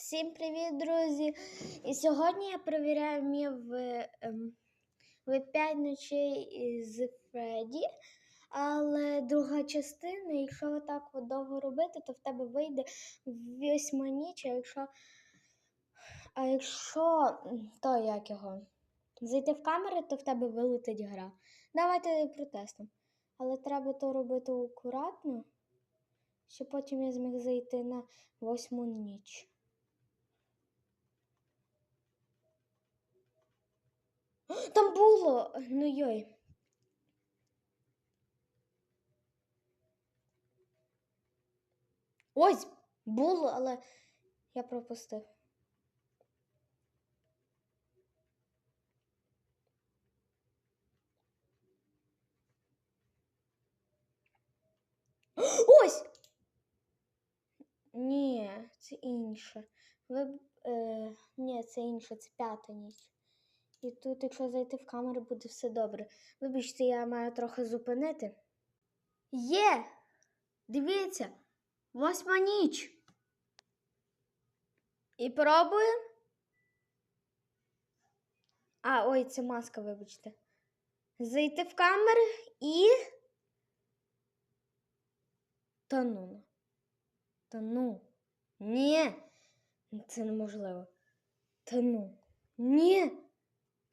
Всім привіт, друзі! І сьогодні я перевіряю мій в, ем, в 5 ночей з Фредді. Але друга частина, якщо отак от довго робити, то в тебе вийде восьма ніч, а якщо, а якщо то як його, зайти в камери, то в тебе вилетить гра. Давайте протестимо. Але треба то робити акуратно, щоб потім я зміг зайти на восьму ніч. Там було. Ну йой. Ось було, але я пропустив. Ось! Ні, це інше. Ви... Е... Ні, це інше, це п'ята ніч. І тут, якщо зайти в камеру, буде все добре. Вибачте, я маю трохи зупинити. Є! Дивіться, восьма ніч. І пробуємо. А, ой, це маска, вибачте. Зайти в камеру і. Та ну. Та ну. Ні. Це неможливо. Та ну. Ні.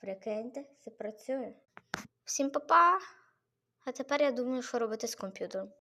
Прикиньте, це працює. Всім па-па. А тепер я думаю, що робити з комп'ютером.